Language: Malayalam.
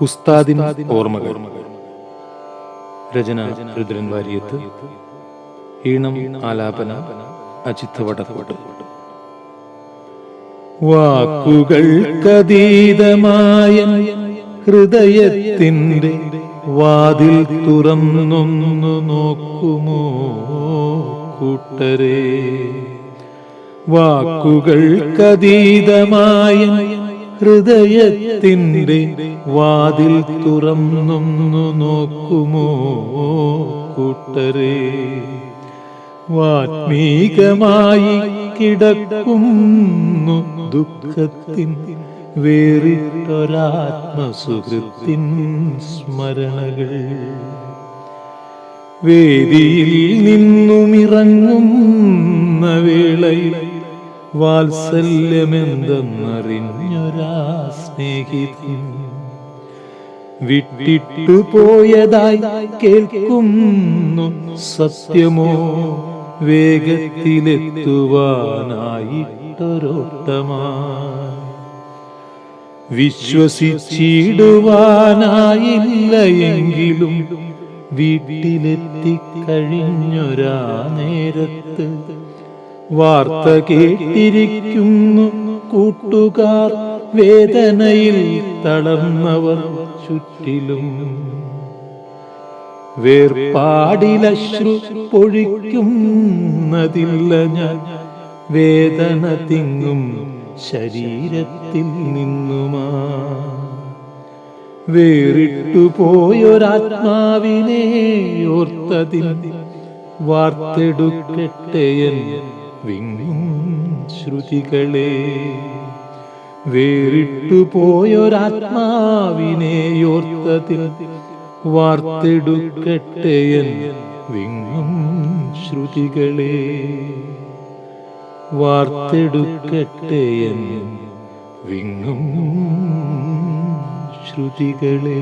ഉസ്താദിൻ ഓർമ്മകൾ. രചന രുദ്രൻ വാര്യത്ത്. ഈണം ആലാപന അജിത്ത് വടക്കോട്ട് വാക്കുകൾക്കതീതമായ ഹൃദയത്തിന്റെ വാതിൽ തുറന്നൊന്നു നോക്കുമോ കൂട്ടരെ? വാക്കുകൾക്കതീതമായ ഹൃദയത്തിന്റെ വാതിൽ തുറന്നൊന്നു നോക്കുമോ കൂട്ടരേ? വാത്മീകമായി കിടക്കുന്നു ദുഃഖത്തിൻ വേറിട്ടൊരാത്മസുഹൃത്തിൻ സ്മരണകൾ. വേദിയിൽ നിന്നുമിറങ്ങുന്ന വേളയിൽ വാത്സല്യമെന്തെന്നറിഞ്ഞൊരാ സ്നേഹിതൻ വിട്ടിട്ടു പോയതായി കേൾക്കുന്നു സത്യമോ വേഗത്തിലെത്തുവാനായിട്ടൊരോട്ടമാ വിശ്വസിച്ചിടുവാനായില്ല എങ്കിലും വീട്ടിലെത്തിക്കഴിഞ്ഞൊരാ നേരത്ത് വാർത്ത കേട്ടിരിക്കുന്നു കൂട്ടുകാർ വേദനയിൽ തളർന്നവർ ചുറ്റിലും. വേർപാടിലശ്രു പൊഴിക്കുന്നതില്ല ഞാൻ. വേദന തിങ്ങും ശരീരത്തിൽ നിന്നുമാ. വേറിട്ടു പോയൊരാത്മാവിനെ ഓർത്തതിൽ വാർത്തെടുക്കട്ടെയൻ വിങ്ങും ശ്രുതികളെ വേറിട്ടു പോയൊരാത്മാവിനെ ഓർത്തതിൽ വാർത്തെടുക്കട്ടെയൻ വിങ്ങും ശ്രുതികളെ വാർത്തെടുക്കട്ടെ എൻ വിങ്ങും ശ്രുതികളെ